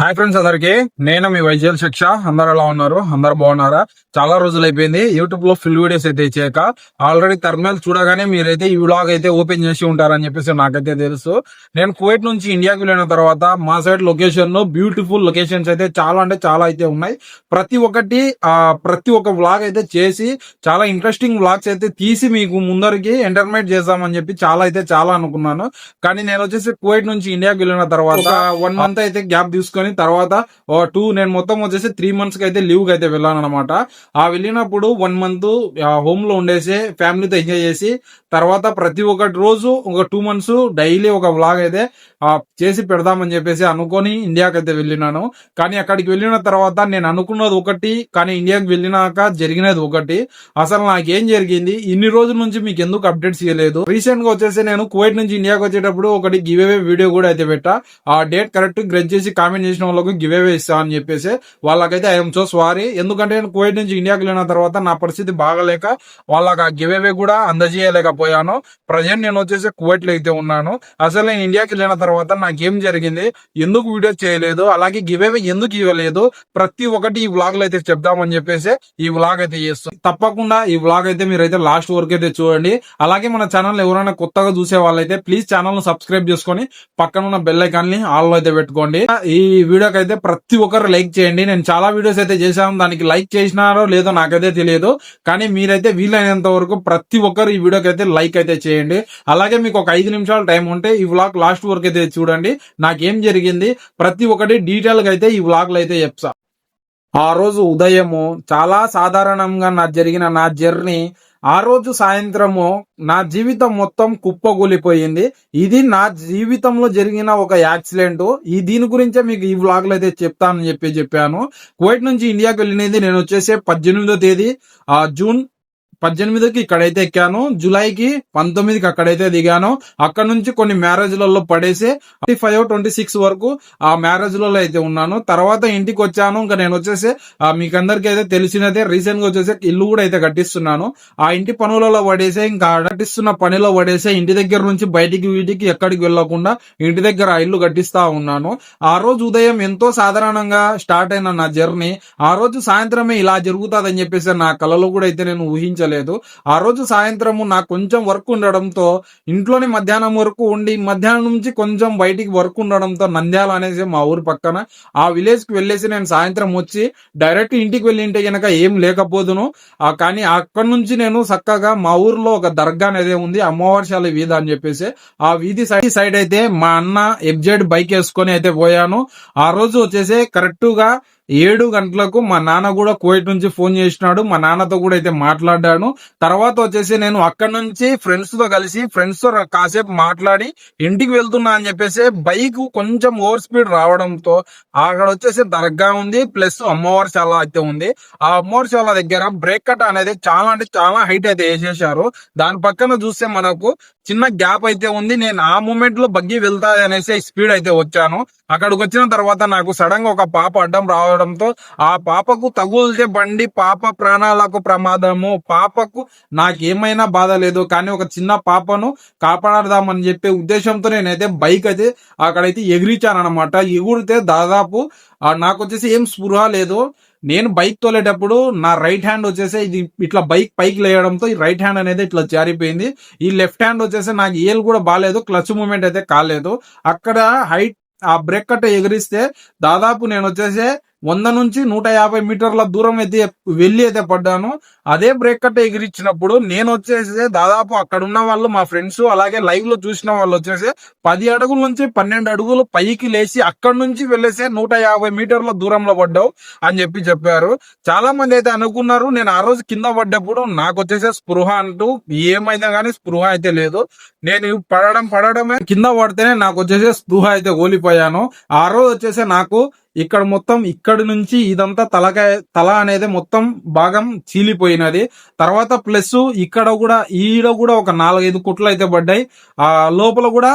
Hi friends అందరికి. నేను మీ వైజల్ శిక్ష. అందరు ఎలా ఉన్నారు? అందరు బాగున్నారా? చాలా రోజులు అయిపోయింది. యూట్యూబ్లో ఫుల్ వీడియోస్ అయితే చేయక ఆల్రెడీ థర్మల్ చూడగానే మీరైతే ఈ వ్లాగ్ అయితే ఓపెన్ చేసి ఉంటారని చెప్పేసి నాకైతే తెలుసు. నేను కువైట్ నుంచి ఇండియాకి వెళ్ళిన తర్వాత మా సైడ్ లొకేషన్లో బ్యూటిఫుల్ లొకేషన్స్ అయితే చాలా అంటే చాలా అయితే ఉన్నాయి. ప్రతి ఒక్కటి ఆ ప్రతి ఒక్క వ్లాగ్ అయితే చేసి చాలా ఇంట్రెస్టింగ్ వ్లాగ్స్ అయితే తీసి మీకు ముందరికి ఎంటర్టైన్మెంట్ చేద్దామని చెప్పి చాలా అయితే చాలా అనుకున్నాను. కానీ నేను వచ్చేసి కువైట్ నుంచి ఇండియాకి వెళ్ళిన తర్వాత వన్ మంత్ అయితే గ్యాప్ తీసుకొని తర్వాత టూ నేను మొత్తం వచ్చేసి త్రీ మంత్స్కి అయితే లీవ్ అయితే వెళ్ళాను అనమాట ఆ వెళ్ళినప్పుడు వన్ మంత్ హోమ్లో ఉండేసి ఫ్యామిలీతో ఎంజాయ్ చేసి తర్వాత ప్రతి ఒక్కటి రోజు ఒక టూ మంత్స్ డైలీ ఒక వ్లాగ్ అయితే చేసి పెడదామని చెప్పేసి అనుకొని ఇండియాకి అయితే వెళ్ళినాను. కానీ అక్కడికి వెళ్ళిన తర్వాత నేను అనుకున్నది ఒకటి కానీ ఇండియాకి వెళ్ళినాక జరిగినది ఒకటి. అసలు నాకేం జరిగింది? ఇన్ని రోజుల నుంచి మీకు ఎందుకు అప్డేట్స్ ఇవ్వలేదు రీసెంట్గా వచ్చేసి నేను కువైట్ నుంచి ఇండియాకి వచ్చేటప్పుడు ఒకటి గివ్ అవే వీడియో కూడా అయితే పెట్టా. ఆ డేట్ కరెక్ట్ గ్రెడ్ చేసి కామెంట్ చేసిన వాళ్ళకు గివ్ అవే ఇస్తా అని చెప్పేసి వాళ్ళకైతే ఐఎమ్ సో సారీ ఎందుకంటే నేను కువైట్ నుంచి ఇండియాకి వెళ్ళిన తర్వాత నా పరిస్థితి బాగలేక వాళ్ళకి ఆ గివ్ అవే కూడా అందజేయలేకపోయాను. ప్రజెంట్ నేను వచ్చేసి కువైట్లో అయితే ఉన్నాను. అసలు నేను ఇండియాకి వెళ్ళిన తర్వాత నాకేం జరిగింది? ఎందుకు వీడియో చేయలేదు? అలాగే గివ్ అవే ఎందుకు ఇవ్వలేదు? ప్రతి ఒక్కటి ఈ వ్లాగ్లో అయితే చెప్దామని చెప్పేసి ఈ వ్లాగ్ అయితే చేస్తాం తప్పకుండా ఈ వ్లాగ్ అయితే మీరైతే లాస్ట్ వరకు అయితే చూడండి. అలాగే మన ఛానల్ ఎవరైనా కొత్తగా చూసే వాళ్ళైతే ప్లీజ్ ఛానల్ను సబ్స్క్రైబ్ చేసుకొని పక్కన ఉన్న బెల్ ఐకాన్ని ఆల్లో అయితే పెట్టుకోండి. ఈ వీడియోకి అయితే ప్రతి ఒక్కరు లైక్ చేయండి. నేను చాలా వీడియోస్ అయితే చేశాను. దానికి లైక్ చేసినారో లేదో నాకైతే తెలియదు. కానీ మీరైతే వీలైనంత వరకు ప్రతి ఒక్కరు ఈ వీడియోకి అయితే లైక్ అయితే చేయండి. అలాగే మీకు ఒక ఐదు నిమిషాలు టైం ఉంటే ఈ వ్లాగ్ లాస్ట్ వరకు అయితే చూడండి. నాకేం జరిగింది? ప్రతి ఒక్కటి డీటెయిల్గా అయితే ఈ వ్లాగ్లో అయితే చెప్తా. ఆ రోజు ఉదయము చాలా సాధారణంగా నా జరిగిన నా జర్నీ ఆ రోజు సాయంత్రము నా జీవితం మొత్తం కుప్పగూలిపోయింది. ఇది నా జీవితంలో జరిగిన ఒక యాక్సిడెంట్. ఈ దీని గురించే మీకు ఈ వ్లాగ్లో అయితే చెప్తానని చెప్పి చెప్పాను. కువైట్ నుంచి ఇండియాకి వెళ్ళినది నేను వచ్చేసి పద్దెనిమిదో తేదీ ఆ జూన్ పద్దెనిమిదికి ఇక్కడైతే ఎక్కాను జూలైకి పంతొమ్మిదికి అక్కడైతే దిగాను. అక్కడ నుంచి కొన్ని మ్యారేజ్లలో పడేసి ట్వంటీ ఫైవ్ ట్వంటీ సిక్స్ వరకు ఆ మ్యారేజ్లలో అయితే ఉన్నాను. తర్వాత ఇంటికి వచ్చాను ఇంకా నేను వచ్చేసి ఆ, మీకు అందరికీ అయితే తెలిసినదే రీసెంట్గా వచ్చేసి ఇల్లు కూడా అయితే కట్టిస్తున్నాను. ఆ ఇంటి పనులలో పడేసే ఇంకా కట్టిస్తున్న పనిలో పడేసే ఇంటి దగ్గర నుంచి బయటికి వీటికి ఎక్కడికి వెళ్ళకుండా ఇంటి దగ్గర ఆ ఇల్లు కట్టిస్తా ఉన్నాను. ఆ రోజు ఉదయం ఎంతో సాధారణంగా స్టార్ట్ అయిన నా జర్నీ. ఆ రోజు సాయంత్రమే ఇలా జరుగుతుందని చెప్పేసి నా కలలో కూడా అయితే నేను ఊహించలేదు ఆ రోజు సాయంత్రము నాకు కొంచెం వర్క్ ఉండడంతో ఇంట్లోనే మధ్యాహ్నం వరకు ఉండి మధ్యాహ్నం నుంచి కొంచెం బయటికి వర్క్ ఉండడంతో నంద్యాల అనేసి మా ఊరు పక్కన ఆ విలేజ్కి వెళ్ళేసి నేను సాయంత్రం వచ్చి డైరెక్ట్ ఇంటికి వెళ్ళింటే గనక ఏం లేకపోదును. ఆ కానీ అక్కడి నుంచి నేను చక్కగా మా ఊర్లో ఒక దర్గా అనేది ఉంది అమ్మవారిశాల వీధి అని చెప్పేసి. ఆ వీధి సైడ్ సైడ్ అయితే మా అన్న ఎబ్జెడ్ బైక్ వేసుకొని అయితే పోయాను. ఆ రోజు వచ్చేసి కరెక్ట్గా ఏడు గంటలకు మా నాన్న కూడా కువైట్ నుంచి ఫోన్ చేసినాడు. మా నాన్నతో కూడా అయితే మాట్లాడాను. తర్వాత వచ్చేసి నేను అక్కడ నుంచి ఫ్రెండ్స్తో కలిసి ఫ్రెండ్స్తో కాసేపు మాట్లాడి ఇంటికి వెళ్తున్నా అని చెప్పేసి బైక్ కొంచెం ఓవర్ స్పీడ్ రావడంతో అక్కడ వచ్చేసి దర్గా ఉంది ప్లస్ అమ్మవారి చాల అయితే ఉంది. ఆ అమ్మవారి చాల దగ్గర బ్రేక్ కట్ అనేది చాలా అంటే చాలా హైట్ అయితే వేసేసారు దాని పక్కన చూస్తే మనకు చిన్న గ్యాప్ అయితే ఉంది. నేను ఆ మూమెంట్లో బగ్గి వెళ్తా అనేసి స్పీడ్ అయితే వచ్చాను. అక్కడికి వచ్చిన తర్వాత నాకు సడన్గా ఒక పాప అడ్డం రావడంతో ఆ పాపకు తగులితే బండి పాప ప్రాణాలకు ప్రమాదము. పాపకు నాకేమైనా బాధ లేదు. కానీ ఒక చిన్న పాపను కాపాడదామని చెప్పే ఉద్దేశంతో నేనైతే బైక్ అయితే అక్కడైతే ఎగిరిచాను అనమాట ఎగురితే దాదాపు నాకు వచ్చేసి ఏం స్పృహ లేదు. నేను బైక్ తోలేటప్పుడు నా రైట్ హ్యాండ్ వచ్చేసి ఇది ఇట్లా బైక్ పైకి లేయడంతో ఈ రైట్ హ్యాండ్ అనేది ఇట్లా జారిపోయింది. ఈ లెఫ్ట్ హ్యాండ్ వచ్చేసి నాకు ఏలు కూడా బాగాలేదు క్లచ్ మూమెంట్ అయితే కాలేదు. అక్కడ హైట్ ఆ బ్రేక్ కట్ట ఎగిరిస్తే దాదాపు నేను వచ్చేసి వంద నుంచి నూట యాభై మీటర్ల దూరం అయితే వెళ్ళి అయితే పడ్డాను. అదే బ్రేక్ కట్ ఎగిరిచ్చినప్పుడు నేను వచ్చేసి దాదాపు అక్కడ ఉన్న వాళ్ళు మా ఫ్రెండ్స్ అలాగే లైవ్లో చూసిన వాళ్ళు వచ్చేసి పది అడుగుల నుంచి పన్నెండు అడుగులు పైకి లేచి అక్కడ నుంచి వెళ్ళేసి నూట యాభై మీటర్ల దూరంలో పడ్డావు అని చెప్పి చెప్పారు. చాలా మంది అయితే అనుకున్నారు నేను ఆ రోజు కింద పడ్డప్పుడు నాకు వచ్చేసే స్పృహ అంటూ ఏమైనా కానీ స్పృహ అయితే లేదు. నేను పడడం పడడమే కింద పడితేనే నాకు వచ్చేసే స్పృహ అయితే ఓలిపోయాను ఆ రోజు వచ్చేసి నాకు ఇక్కడ మొత్తం ఇక్కడి నుంచి ఇదంతా తలకాయ తల అనేది మొత్తం భాగం చీలిపోయినది. తర్వాత ప్లస్ ఇక్కడ కూడా ఈడ కూడా ఒక నాలుగైదు కుట్లు అయితే పడ్డాయి. ఆ లోపల కూడా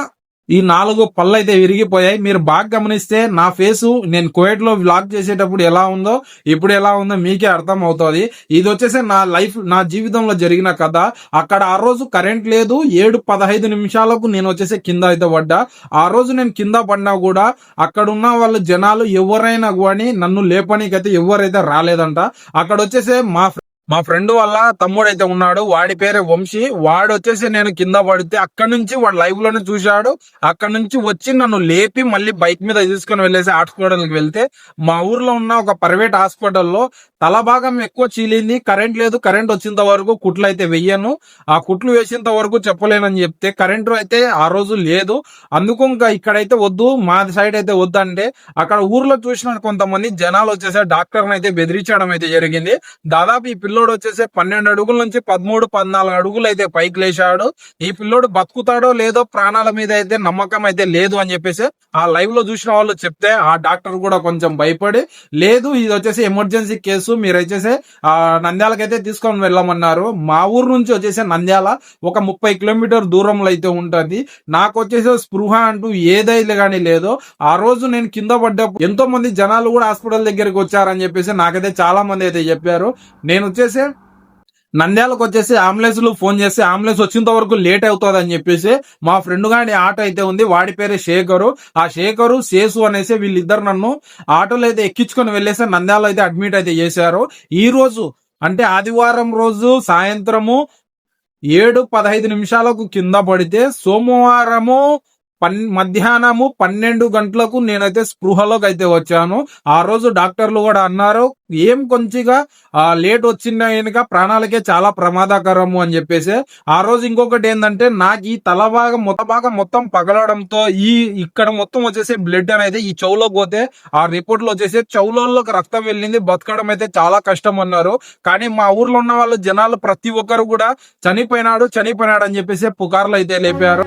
ఈ నాలుగు పళ్ళు అయితే విరిగిపోయాయి. మీరు బాగా గమనిస్తే నా ఫేసు నేను కోయట్లో వ్లాగ్ చేసేటప్పుడు ఎలా ఉందో ఇప్పుడు ఎలా ఉందో మీకే అర్థం అవుతుంది ఇది వచ్చేసి నా లైఫ్ నా జీవితంలో జరిగిన కథ. అక్కడ ఆ రోజు కరెంట్ లేదు. ఏడు పదహైదు నిమిషాలకు నేను వచ్చేసి కింద అయితే పడ్డా. ఆ రోజు నేను కింద పడినా కూడా అక్కడ ఉన్న వాళ్ళ జనాలు ఎవరైనా కానీ నన్ను లేపనీకైతే ఎవరైతే రాలేదంట. అక్కడ వచ్చేసి మా మా ఫ్రెండ్ వాళ్ళ తమ్ముడు అయితే ఉన్నాడు వాడి పేరే వంశీ. వాడు వచ్చేసి నేను కింద పడితే అక్కడ నుంచి వాడు లైవ్లోనే చూశాడు. అక్కడ నుంచి వచ్చి నన్ను లేపి మళ్ళీ బైక్ మీద తీసుకొని వెళ్ళేసి హాస్పిటల్కి వెళ్తే మా ఊర్లో ఉన్న ఒక ప్రైవేట్ హాస్పిటల్లో తల భాగం ఎక్కువ చీలింది కరెంట్ లేదు కరెంట్ వచ్చేంత వరకు కుట్లు అయితే వెయ్యను. ఆ కుట్లు వేసేంత వరకు చెప్పలేనని చెప్తే కరెంట్ అయితే ఆ రోజు లేదు. అందుకు ఇంకా ఇక్కడైతే వద్దు మా సైడ్ అయితే వద్దు అంటే అక్కడ ఊర్లో చూసిన కొంతమంది జనాలు వచ్చేసి డాక్టర్ అయితే బెదిరించడం అయితే జరిగింది. దాదాపు ఈ పిల్లోడు వచ్చేసి పన్నెండు అడుగుల నుంచి పదమూడు పద్నాలుగు అడుగులు అయితే పైకి లేచాడు. ఈ పిల్లోడు బతుకుతాడో లేదో ప్రాణాల మీద అయితే నమ్మకం అయితే లేదు అని చెప్పేసి ఆ లైవ్లో చూసిన వాళ్ళు చెప్తే ఆ డాక్టర్ కూడా కొంచెం భయపడి లేదు ఇది వచ్చేసి ఎమర్జెన్సీ కేసు మీరు వచ్చేసి నంద్యాలకైతే తీసుకొని వెళ్ళమన్నారు. మా ఊరు నుంచి వచ్చేసి నంద్యాల ఒక ముప్పై కిలోమీటర్ దూరంలో అయితే ఉంటుంది. నాకు వచ్చేసి స్పృహ అంటూ ఏదైతే కానీ లేదో ఆ రోజు నేను కింద పడ్డప్పుడు ఎంతో మంది జనాలు కూడా హాస్పిటల్ దగ్గరికి వచ్చారని చెప్పేసి నాకైతే చాలా మంది అయితే చెప్పారు. నేను వచ్చేసి నంద్యాలకు వచ్చేసి అంబులెన్స్లో ఫోన్ చేసి అంబులెన్స్ వచ్చేంత వరకు లేట్ అవుతుంది అని చెప్పేసి మా ఫ్రెండ్ గాని ఆటో అయితే ఉంది వాడి పేరే శేఖరు. ఆ శేఖరు శేసు అనేసి వీళ్ళిద్దరు నన్ను ఆటోలో అయితే ఎక్కించుకొని వెళ్ళేసి నంద్యాల అయితే అడ్మిట్ అయితే చేశారు. ఈ రోజు అంటే ఆదివారం రోజు సాయంత్రము ఏడు పదహైదు నిమిషాలకు కింద పడితే సోమవారము పన్ మధ్యాహ్నము పన్నెండు గంటలకు నేనైతే స్పృహలోకి అయితే వచ్చాను. ఆ రోజు డాక్టర్లు కూడా అన్నారు ఏం కొంచెంగా ఆ లేట్ వచ్చిన కనుక ప్రాణాలకే చాలా ప్రమాదకరము అని చెప్పేసి. ఆ రోజు ఇంకొకటి ఏంటంటే నాకు ఈ తల భాగం మొత్తం భాగం మొత్తం పగలడంతో ఈ ఇక్కడ మొత్తం వచ్చేసి బ్లడ్ అనేది ఈ చెవులోకి పోతే ఆ రిపోర్ట్లో వచ్చేసి చెవులలోకి రక్తం వెళ్ళింది. బతకడం అయితే చాలా కష్టం అన్నారు. కానీ మా ఊర్లో ఉన్న వాళ్ళు జనాలు ప్రతి ఒక్కరు కూడా చనిపోయినాడు చనిపోయినాడు అని చెప్పేసి పుకార్లు అయితే లేపారు.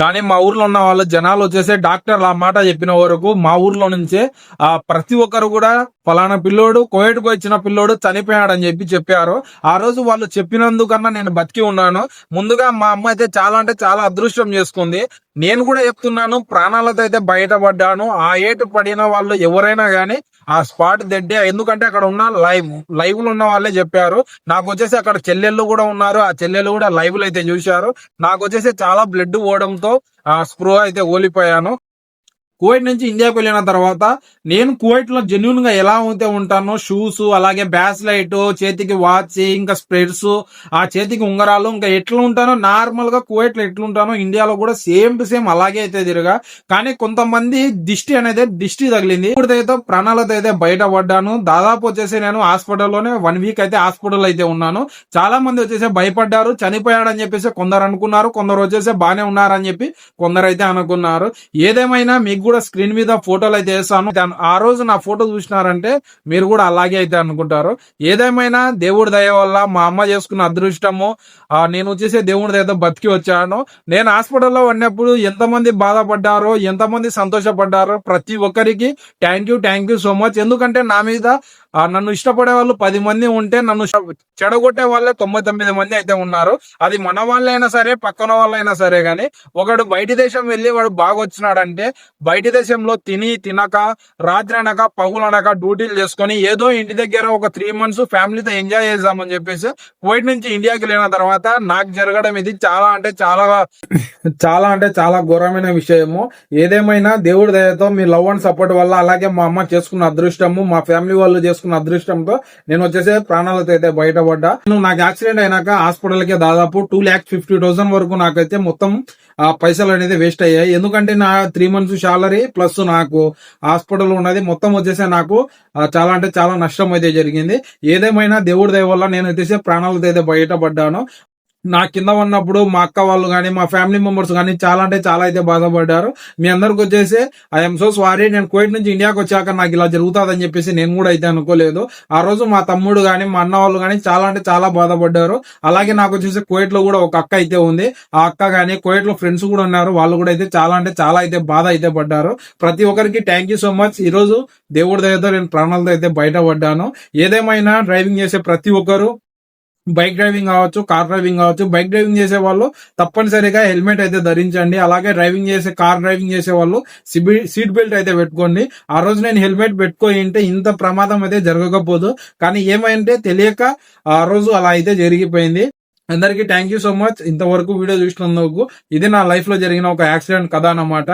కానీ మా ఊర్లో ఉన్న వాళ్ళ జనాలు వచ్చేసి డాక్టర్ ఆ మాట చెప్పిన వరకు మా ఊర్లో నుంచే ఆ ప్రతి ఒక్కరు కూడా ఫలానా పిల్లోడు కోయట్కు వచ్చిన పిల్లోడు చనిపోయాడని చెప్పి చెప్పారు. ఆ రోజు వాళ్ళు చెప్పినందుకన్నా నేను బతికి ఉన్నాను. ముందుగా మా అమ్మ అయితే చాలా అంటే చాలా అదృష్టం చేసుకుంది. నేను కూడా చెప్తున్నాను ప్రాణాలతో అయితే బయటపడ్డాను. ఆ ఏటు పడిన వాళ్ళు ఎవరైనా కానీ ఆ స్పాట్ దడ్డే ఎందుకంటే అక్కడ ఉన్న లైవ్ లైవ్లో ఉన్న వాళ్ళే చెప్పారు. నాకు వచ్చేసి అక్కడ చెల్లెళ్ళు కూడా ఉన్నారు. ఆ చెల్లెళ్ళు కూడా లైవ్లో అయితే చూశారు. నాకు వచ్చేసి చాలా బ్లడ్ పోవడంతో ఆ స్ప్రో అయితే ఓలిపోయాను కువైట్ నుంచి ఇండియాకి వెళ్ళిన తర్వాత నేను కువైట్లో లో గా ఎలా అయితే ఉంటానో షూస్ అలాగే బ్యాస్ లైట్ చేతికి వాచ్ ఇంకా స్ప్రెడ్స్ ఆ చేతికి ఉంగరాలు ఇంకా ఎట్లా ఉంటానో నార్మల్గా లో ఎట్లుంటానో ఇండియాలో కూడా సేమ్ టు సేమ్ అలాగే అయితే తిరగా. కానీ కొంతమంది దిష్టి అనేది దిష్టి తగిలింది. ఇప్పుడైతే ప్రాణాలతో అయితే బయటపడ్డాను. దాదాపు వచ్చేసి నేను హాస్పిటల్లోనే వన్ వీక్ అయితే హాస్పిటల్ అయితే ఉన్నాను. చాలా మంది వచ్చేసి భయపడ్డారు చనిపోయాడని చెప్పేసి కొందరు అనుకున్నారు కొందరు వచ్చేసి బాగానే ఉన్నారని చెప్పి కొందరు అయితే అనుకున్నారు. ఏదేమైనా మీకు కూడా స్క్రీన్ మీద ఫోటోలు అయితే వేసాను దాని- ఆ రోజు నా ఫోటో చూసినారంటే మీరు కూడా అలాగే అయితే అనుకుంటారు. ఏదేమైనా దేవుడి దయ వల్ల మా అమ్మ చేసుకున్న అదృష్టము ఆ, నేను వచ్చేసి దేవుడి దయతో బతికి వచ్చాను. నేను హాస్పిటల్లో ఉన్నప్పుడు ఎంతమంది బాధపడ్డారో ఎంతమంది సంతోషపడ్డారో ప్రతి ఒక్కరికి thank you thank you so much. ఎందుకంటే నా మీద నన్ను ఇష్టపడే వాళ్ళు పది మంది ఉంటే నన్ను చెడగొట్టే వాళ్ళే తొంభై తొమ్మిది మంది అయితే ఉన్నారు. అది మన వాళ్ళైనా సరే పక్కన వాళ్ళైనా సరే కానీ ఒకడు బయటి దేశం వెళ్ళి వాడు బాగా వచ్చినాడంటే బయటి దేశంలో తిని తినక రాత్రి అనక పగులు అనక డ్యూటీలు చేసుకొని ఏదో ఇంటి దగ్గర ఒక త్రీ మంత్స్ ఫ్యామిలీతో ఎంజాయ్ చేద్దామని చెప్పేసి కువైట్ నుంచి ఇండియాకి వెళ్ళిన తర్వాత నాకు జరగడం ఇది చాలా అంటే చాలా చాలా అంటే చాలా ఘోరమైన విషయము. ఏదేమైనా దేవుడి దయతో మీ లవ్ అండ్ సపోర్ట్ వల్ల అలాగే మా అమ్మ చేసుకున్న అదృష్టము మా ఫ్యామిలీ వాళ్ళు చేసుకున్న అదృష్టంతో నేను వచ్చేసి ప్రాణాలతో అయితే బయటపడ్డా. నేను నాకు యాక్సిడెంట్ అయినాక హాస్పిటల్కి దాదాపు టూ ల్యాక్ ఫిఫ్టీ థౌసండ్ వరకు నాకైతే మొత్తం ఆ పైసలు అనేది వేస్ట్ అయ్యాయి. ఎందుకంటే నా త్రీ మంత్స్ శాలరీ ప్లస్ నాకు హాస్పిటల్ ఉన్నది. మొత్తం వచ్చేసి నాకు చాలా అంటే చాలా నష్టం అయితే జరిగింది. ఏదేమైనా దేవుడి దయ వల్ల నేను వచ్చేసి ప్రాణాలతో అయితే బయటపడ్డాను. నా కింద ఉన్నప్పుడు మా అక్క వాళ్ళు కానీ మా ఫ్యామిలీ మెంబర్స్ కానీ చాలా అంటే చాలా అయితే బాధపడ్డారు. మీ అందరికి వచ్చేసి ఐఎమ్ సో సారీ నేను కోయిట్ నుంచి ఇండియాకి వచ్చాక నాకు ఇలా జరుగుతుందని చెప్పేసి నేను కూడా అయితే అనుకోలేదు. ఆ రోజు మా తమ్ముడు కానీ మా అన్న వాళ్ళు కానీ చాలా అంటే చాలా బాధపడ్డారు. అలాగే నాకు వచ్చేసి కోయిట్లో లో కూడా ఒక అక్క అయితే ఉంది. ఆ అక్క కానీ కోయిట్లో లో ఫ్రెండ్స్ కూడా ఉన్నారు. వాళ్ళు కూడా అయితే చాలా అంటే చాలా అయితే బాధ అయితే పడ్డారు. ప్రతి ఒక్కరికి థ్యాంక్ యూ సో మచ్ ఈ రోజు దేవుడి దయతో నేను ప్రాణాలతో అయితే బయటపడ్డాను. ఏదేమైనా డ్రైవింగ్ చేసే ప్రతి ఒక్కరు బైక్ డ్రైవింగ్ కావచ్చు కార్ డ్రైవింగ్ కావచ్చు బైక్ డ్రైవింగ్ చేసే వాళ్ళు తప్పనిసరిగా హెల్మెట్ అయితే ధరించండి. అలాగే డ్రైవింగ్ చేసే కార్ డ్రైవింగ్ చేసే వాళ్ళు సీట్ బెల్ట్ అయితే పెట్టుకోండి. ఆ రోజు నేను హెల్మెట్ పెట్టుకొని అంటే ఇంత ప్రమాదం అయితే జరగకపోదు. కానీ ఏమైంటే తెలియక ఆ రోజు అలా అయితే జరిగిపోయింది. అందరికీ థ్యాంక్ యూ సో మచ్ ఇంతవరకు వీడియో చూసినందుకు ఇది నా లైఫ్లో జరిగిన ఒక యాక్సిడెంట్ కథ అన్నమాట.